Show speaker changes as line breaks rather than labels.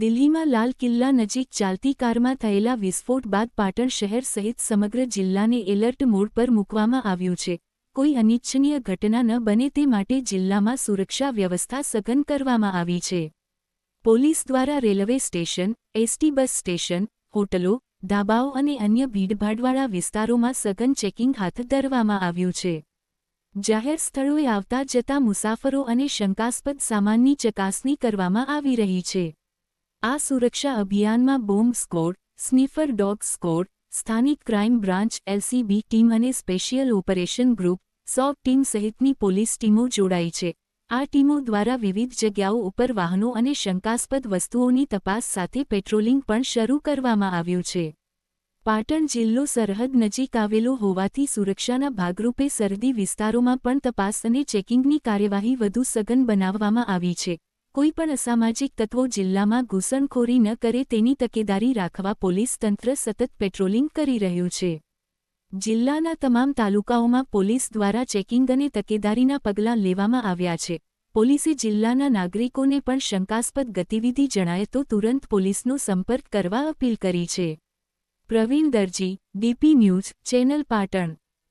દિલ્હીમાં લાલ કિલ્લા નજીક ચાલતી કારમાં થયેલા વિસ્ફોટ બાદ પાટણ શહેર સહિત સમગ્ર જિલ્લાને એલર્ટ મોડ પર મૂકવામાં આવ્યું છે. કોઈ અનિચ્છનીય ઘટના ન બને તે માટે જિલ્લામાં સુરક્ષા વ્યવસ્થા સઘન કરવામાં આવી છે. પોલીસ દ્વારા railway station, ST bus station, હોટલો, ધાબાઓ અને અન્ય ભીડભાડવાળા વિસ્તારોમાં સઘન ચેકિંગ હાથ ધરવામાં આવ્યું છે. જાહેર સ્થળોએ આવતા જતા મુસાફરો અને શંકાસ્પદ સામાનની ચકાસણી કરવામાં આવી રહી છે. આ સુરક્ષા અભિયાનમાં bomb squad, sniffer dog squad, સ્થાનિક ક્રાઇમ બ્રાન્ચ, એલસીબી ટીમ અને special operation group SOG team સહિતની પોલીસ ટીમો જોડાઈ છે. આ ટીમો દ્વારા વિવિધ જગ્યાઓ ઉપર વાહનો અને શંકાસ્પદ વસ્તુઓની તપાસ સાથે પેટ્રોલિંગ પણ શરૂ કરવામાં આવ્યું છે. પાટણ જિલ્લો સરહદ નજીક આવેલો હોવાથી સુરક્ષાના ભાગરૂપે સરહદી વિસ્તારોમાં પણ તપાસ અને ચેકિંગની કાર્યવાહી વધુ સઘન બનાવવામાં આવી છે. કોઈપણ અસામાજિક તત્વો જિલ્લામાં ઘૂસણખોરી ન કરે તેની તકેદારી રાખવા પોલીસ તંત્ર સતત પેટ્રોલિંગ કરી રહ્યું છે. જિલ્લાના તમામ તાલુકાઓમાં પોલીસ દ્વારા ચેકિંગ અને તકેદારીના પગલાં લેવામાં આવ્યા છે. પોલીસે જિલ્લાના નાગરિકોને પણ શંકાસ્પદ ગતિવિધિ જણાય તો તુરંત પોલીસનો સંપર્ક કરવા અપીલ કરી છે. Pravin Darji, DP news, channel Patan.